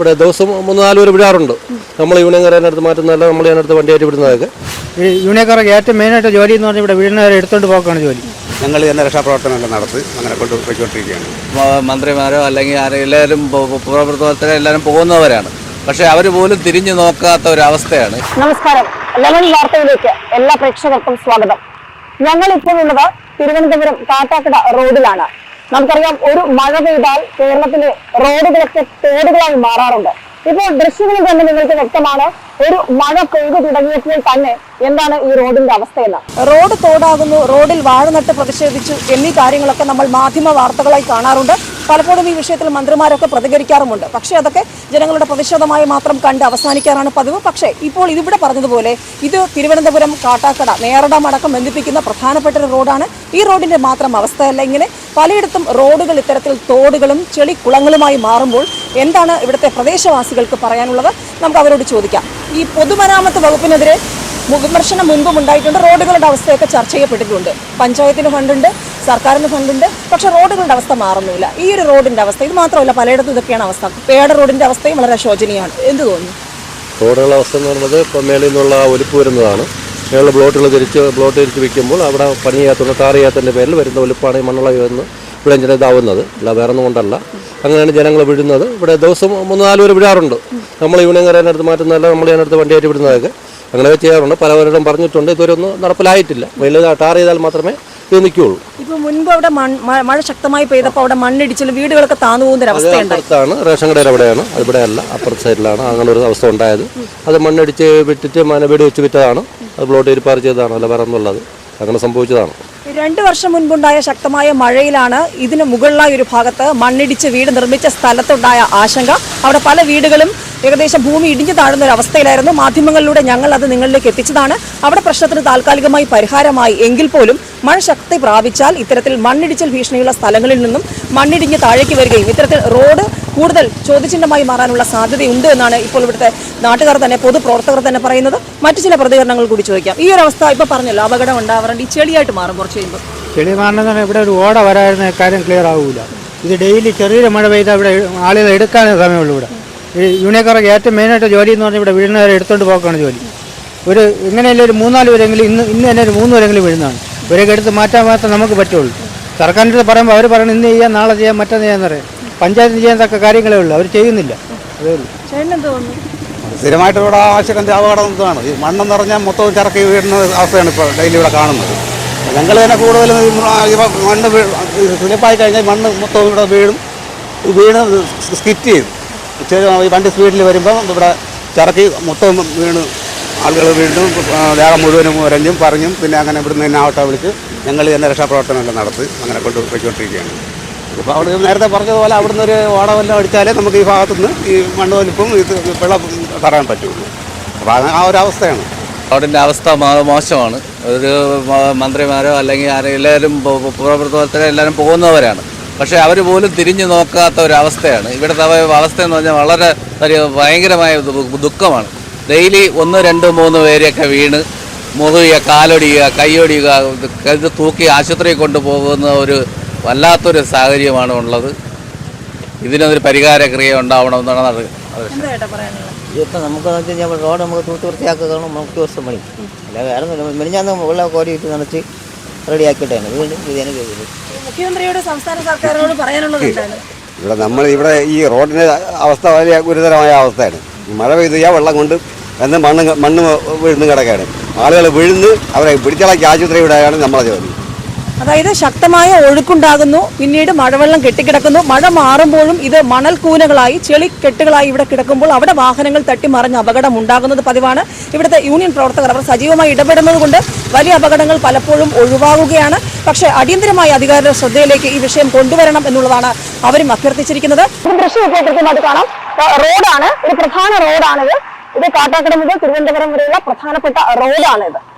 ഇവിടെ ദിവസം മൂന്ന് നാല് പേര് വിടാറുണ്ട്. നമ്മൾ യൂണിയൻകാരെ അടുത്ത് മാറ്റുന്നതല്ല നമ്മൾ അതിനടുത്ത് വണ്ടിയായിട്ട് വിടുന്നതൊക്കെ. ഈ യൂണിയൻകാർക്ക് ഏറ്റവും മെയിനായിട്ട് ജോലി എന്ന് പറഞ്ഞാൽ ഇവിടെ വീടിനവരെ എടുത്തുകൊണ്ട് പോക്കാണ് ജോലി. ഞങ്ങൾ തന്നെ രക്ഷാപ്രവർത്തനമെല്ലാം നടത്തി അങ്ങനെ കൊണ്ട് പോയിക്കൊണ്ടിരിക്കുകയാണ്. മന്ത്രിമാരോ അല്ലെങ്കിൽ ആരെല്ലാവരും എല്ലാവരും പുറപ്രവർത്തകർ എല്ലാവരും പോകുന്നവരാണ്. പക്ഷെ അവർ പോലും തിരിഞ്ഞു നോക്കാത്ത ഒരു അവസ്ഥയാണ് നമസ്കാരം. ലെമൺ വാർത്തയിലേക്ക് എല്ലാ പ്രേക്ഷകർക്കും സ്വാഗതം. ഞങ്ങൾ ഇപ്പോൾ ഉള്ളത് തിരുവനന്തപുരം കാട്ടാക്കട റോഡിലാണ്. നമുക്കറിയാം ഒരു മഴ പെയ്താൽ കേരളത്തിലെ റോഡുകളൊക്കെ തോടുകളായി മാറാറുണ്ട്. ഇപ്പോൾ ദൃശ്യങ്ങളിൽ തന്നെ നിങ്ങൾക്ക് വ്യക്തമാണ് ഒരു മഴ പെയ്തു തുടങ്ങിയപ്പോൾ തന്നെ എന്താണ് ഈ റോഡിന്റെ അവസ്ഥയെന്ന്. റോഡ് തോടാകുന്നു റോഡിൽ വാഴ നട്ട് പ്രതിഷേധിച്ചു എന്നീ കാര്യങ്ങളൊക്കെ നമ്മൾ മാധ്യമ വാർത്തകളായി കാണാറുണ്ട്. പലപ്പോഴും ഈ വിഷയത്തിൽ മന്ത്രിമാരൊക്കെ പ്രതികരിക്കാറുമുണ്ട്. പക്ഷേ അതൊക്കെ ജനങ്ങളുടെ പ്രതിഷേധമായി മാത്രം കണ്ട് അവസാനിക്കാറാണ് പതിവ്. പക്ഷേ ഇപ്പോൾ ഇതിവിടെ പറഞ്ഞതുപോലെ ഇത് തിരുവനന്തപുരം കാട്ടാക്കട നേരടം അടക്കം ബന്ധിപ്പിക്കുന്ന പ്രധാനപ്പെട്ട ഒരു റോഡാണ്. ഈ റോഡിന്റെ മാത്രം അവസ്ഥയല്ല. ഇങ്ങനെ പലയിടത്തും റോഡുകൾ ഇത്തരത്തിൽ തോടുകളും ചെളിക്കുളങ്ങളുമായി മാറുമ്പോൾ എന്താണ് ഇവിടുത്തെ പ്രദേശവാസികൾക്ക് പറയാനുള്ളത്? നമുക്ക് അവരോട് ചോദിക്കാം. ഈ പൊതുമരാമത്ത് വകുപ്പിനെതിരെ വിമർശനം മുൻപും ഉണ്ടായിട്ടുണ്ട്. റോഡുകളുടെ അവസ്ഥയൊക്കെ ചർച്ച ചെയ്യപ്പെട്ടിട്ടുണ്ട്. പഞ്ചായത്തിന് ഫണ്ടുണ്ട്. സർക്കാരിന് ഫണ്ടുണ്ട്. പക്ഷെ റോഡുകളുടെ അവസ്ഥ മാറുന്നില്ല. ഈ ഒരു റോഡിന്റെ അവസ്ഥ ഇത് മാത്രമല്ല പലയിടത്തും ഇതൊക്കെയാണ് അവസ്ഥ. പേട റോഡിന്റെ അവസ്ഥയും വളരെ ശോചനീയമാണ്. എന്ത് തോന്നുന്നു? റോഡുകളുടെ അവസ്ഥ എന്ന് പറയുന്നത് ഇപ്പം മേളിൽ നിന്നുള്ള ഒലിപ്പ് വരുന്നതാണ്. മേളിൽ ബ്ലോട്ടുകൾ തിരിച്ച് ബ്ലോട്ട് തിരിച്ച് വെക്കുമ്പോൾ അവിടെ പണി ചെയ്യാത്തതുകൊണ്ട് ടാർ ചെയ്യാത്തതിന്റെ പേരിൽ വരുന്ന ഒലിപ്പാണ് ഈ മണ്ണുള്ള വരുന്ന ഇവിടെ ഇങ്ങനെ ഇതാവുന്നത്. അല്ല വേറെ ഒന്നും കൊണ്ടല്ല. അങ്ങനെയാണ് ജനങ്ങൾ വിഴുന്നത്. ഇവിടെ ദിവസം മൂന്ന് നാല് പേര് വിടാറുണ്ട് നമ്മൾ യൂണിയൻകാരെ അടുത്ത് മാറ്റുന്നതല്ല നമ്മൾ അതിനടുത്ത് വണ്ടിയായിട്ട് വിടുന്നതൊക്കെ. അങ്ങനെ ചെയ്യാറുണ്ട്. പലവരോടും പറഞ്ഞിട്ടുണ്ട് ഇതുവരെ ഒന്നും നടപ്പിലായിട്ടില്ല. വലിയ ടാർ ചെയ്താൽ മാത്രമേ ഇത് നിൽക്കുള്ളൂ. ഇപ്പൊ മുൻപ് അവിടെ മഴ ശക്തമായി പെയ്തപ്പോൾ അവിടെ മണ്ണിടിച്ചിലും വീടുകളൊക്കെ താന്നു പോകുന്ന ഒരു അവസ്ഥയുണ്ടായി. അപ്പുറത്താണ് റേഷൻ കടയുടെ അവിടെയാണ്. അത് ഇവിടെ അല്ല അപ്പുറത്തെ സൈഡിലാണ്. അങ്ങനെ ഒരു അവസ്ഥ ഉണ്ടായത്. അത് മണ്ണിടിച്ച് വിട്ടിട്ട് മന വീട് വെച്ച് വിറ്റതാണ്. അത് ബ്ലോട്ട് ഇരിപ്പാർ ചെയ്തതാണ്. അല്ല വേറെ ഒന്നുള്ളത് അങ്ങനെ സംഭവിച്ചതാണ്. രണ്ടു വർഷം മുൻപുണ്ടായ ശക്തമായ മഴയിലാണ് ഇതിന് മുകളിലായ ഒരു ഭാഗത്ത് മണ്ണിടിച്ച് വീട് നിർമ്മിച്ച സ്ഥലത്തുണ്ടായ ആശങ്ക. അവിടെ പല വീടുകളും ഏകദേശം ഭൂമി ഇടിഞ്ഞു താഴുന്ന ഒരു അവസ്ഥയിലായിരുന്നു. മാധ്യമങ്ങളിലൂടെ ഞങ്ങൾ അത് നിങ്ങളിലേക്ക് എത്തിച്ചതാണ്. അവിടെ പ്രശ്നത്തിന് താൽക്കാലികമായി പരിഹാരമായി എങ്കിൽ പോലും മഴ ശക്തി പ്രാപിച്ചാൽ ഇത്തരത്തിൽ മണ്ണിടിച്ചൽ ഭീഷണിയുള്ള സ്ഥലങ്ങളിൽ നിന്നും മണ്ണിടിഞ്ഞ് താഴേക്ക് വരികയും ഇത്തരത്തിൽ റോഡ് കൂടുതൽ ചോദ്യചിഹ്നമായി മാറാനുള്ള സാധ്യതയുണ്ട് എന്നാണ് ഇപ്പോൾ ഇവിടുത്തെ നാട്ടുകാർ തന്നെ പൊതുപ്രവർത്തകർ തന്നെ പറയുന്നത്. മറ്റു ചില പ്രതികരണങ്ങൾ കൂടി ചോദിക്കാം. ഈ ഒരു അവസ്ഥ ഇപ്പൊ പറഞ്ഞല്ലോ അപകടം ഉണ്ടാവാറുണ്ട്. ഈ ചെളിയായിട്ട് മാറും കുറച്ച് കഴിയുമ്പോൾ ചെളി മാറണമെന്ന് ഇവിടെ ഒരു ഓട വരായിരുന്ന കാര്യം ക്ലിയർ ആവില്ല ഇത് ഡെയിലി ചെറിയൊരു മഴ പെയ്താൽ ഇവിടെ ആളുകൾ എടുക്കാനേ സമയമുള്ളൂ ഇവിടെ. ഈ യൂണിയൻകാർക്ക് ഏറ്റവും മെയിനായിട്ട് ജോലി എന്ന് പറഞ്ഞാൽ ഇവിടെ വീഴുന്നവരെ എടുത്തുകൊണ്ട് പോക്കാണ് ജോലി. ഒരു ഇങ്ങനെയല്ല ഒരു മൂന്നാൽ പേരെങ്കിലും ഇന്ന് ഇന്ന് തന്നെ ഒരു മൂന്ന് പേരെങ്കിലും വീഴുന്നതാണ്. ഇവരൊക്കെ എടുത്ത് മാറ്റാൻ മാത്രമേ നമുക്ക് പറ്റുള്ളൂ. സർക്കാരിന്റെ അടുത്ത് പറയുമ്പോൾ അവർ പറയണം ഇന്ന് ചെയ്യാം നാളെ ചെയ്യാം മറ്റന്ന് ചെയ്യാന്ന് പറയും. പഞ്ചായത്തിന് ചെയ്യാൻ തക്ക കാര്യങ്ങളേ ഉള്ളൂ. അവർ ചെയ്യുന്നില്ല. അതേ ഉള്ളൂ. തോന്നുന്നു? സ്ഥിരമായിട്ട് ഇവിടെ ആവശ്യത്തിന്റെ അപകടം എന്താണ് ഈ മണ്ണെന്ന് പറഞ്ഞാൽ മൊത്തം ചിറക്കി വീഴുന്ന അവസ്ഥയാണ് ഇപ്പോൾ ഡെയിലി ഇവിടെ കാണുന്നത്. ഞങ്ങൾ തന്നെ കൂടുതലും മണ്ണ് സ്ലിപ്പായി കഴിഞ്ഞാൽ മണ്ണ് മൊത്തം ഇവിടെ വീഴും വീണ് സ്കിറ്റ് ചെയ്യും. ഈ വണ്ടി സ്പീഡിൽ വരുമ്പോൾ ഇവിടെ ചിറക്കി മൊത്തം വീണ് ആളുകൾ വീണ്ടും ദേഹം മുഴുവനും ഉരഞ്ഞും പറഞ്ഞും പിന്നെ അങ്ങനെ ഇവിടുന്ന് തന്നെ ആവട്ടെ വിളിച്ച് ഞങ്ങൾ തന്നെ രക്ഷാപ്രവർത്തനമെല്ലാം നടത്തി അങ്ങനെ കൊണ്ട് പോയിക്കൊണ്ടിരിക്കുകയാണ്. ഇപ്പോൾ അവിടെ നേരത്തെ പറഞ്ഞതുപോലെ അവിടുന്ന് ഒരു ഓടവെല്ലാം അടിച്ചാലേ നമുക്ക് ഈ ഭാഗത്തുനിന്ന് ഈ മണ്ണ് വലിപ്പം ഇത് വെള്ളം തറയാൻ പറ്റുള്ളൂ. അപ്പോൾ ആ ഒരു അവസ്ഥയാണ്. അവിടെ അവസ്ഥ മോശമാണ്. ഒരു മന്ത്രിമാരോ അല്ലെങ്കിൽ ആരെല്ലാവരും പ്രവർത്തനം എല്ലാവരും പോകുന്നവരാണ്. പക്ഷേ അവർ പോലും തിരിഞ്ഞു നോക്കാത്ത ഒരു അവസ്ഥയാണ് ഇവിടുത്തെ അവസ്ഥ എന്ന് പറഞ്ഞാൽ വളരെ ഒരു ഭയങ്കരമായ ദുഃഖമാണ്. ഡെയിലി ഒന്ന് രണ്ട് മൂന്ന് പേരെയൊക്കെ വീണ് മുറിയുക കാലൊടിയുക കൈയൊടിയുക ഇത് ഇത് തൂക്കി ആശുപത്രിയിൽ കൊണ്ടുപോകുന്ന ഒരു വല്ലാത്തൊരു സാഹചര്യമാണ് ഉള്ളത്. ഇതിനൊരു ഉണ്ടാവണമെന്നാണ് എന്താ ചേട്ടാ പറയാനുള്ളത് ഇതിപ്പോൾ നമുക്ക് റോഡ് നമുക്ക് തൂത്ത് വൃത്തിയാക്കുക നമുക്ക് ദിവസം പണി. അല്ല വേറെ ഒന്നുമില്ല. വെള്ളം കോരി ഇട്ട് നനച്ച് റെഡിയാക്കിയിട്ടാണ് വീണ്ടും ഇത് തന്നെ ചെയ്തത് മുഖ്യമന്ത്രിയോട് സംസ്ഥാന സർക്കാരിനോട് പറയാനുള്ളത് എന്താണ്? ഇവിടെ നമ്മൾ ഇവിടെ ഈ റോഡിന്റെ അവസ്ഥ വലിയ ഗുരുതരമായ അവസ്ഥയാണ്. മഴ പെയ്ത് കഴിഞ്ഞാൽ വെള്ളം കൊണ്ട് എന്ന് മണ്ണ് മണ്ണ് വീഴുന്നു കിടക്കുകയാണ്. ആളുകൾ വീഴുന്ന് അവരെ പിടിച്ചിളക്കി ആശുപത്രി വിടാനാണ് നമ്മളെ ജോലി. അതായത് ശക്തമായ ഒഴുക്കുണ്ടാകുന്നു. പിന്നീട് മഴവെള്ളം കെട്ടിക്കിടക്കുന്നു. മഴ മാറുമ്പോഴും ഇത് മണൽ കൂനകളായി ചെളിക്കെട്ടുകളായി ഇവിടെ കിടക്കുമ്പോൾ അവിടെ വാഹനങ്ങൾ തട്ടിമറിഞ്ഞ് അപകടം ഉണ്ടാകുന്നത് പതിവാണ്. ഇവിടുത്തെ യൂണിയൻ പ്രവർത്തകർ അവർ സജീവമായി ഇടപെടുന്നതുകൊണ്ട് വലിയ അപകടങ്ങൾ പലപ്പോഴും ഒഴിവാകുകയാണ്. പക്ഷേ അടിയന്തരമായി അധികാരികളുടെ ശ്രദ്ധയിലേക്ക് ഈ വിഷയം കൊണ്ടുവരണം എന്നുള്ളതാണ് അവരും അഭ്യർത്ഥിച്ചിരിക്കുന്നത്. കാണാം. റോഡാണ്. ഒരു പ്രധാന റോഡാണിത്. ഇത് കാട്ടാക്കട മുതൽ തിരുവനന്തപുരം വരെയുള്ള പ്രധാനപ്പെട്ട റോഡാണിത്.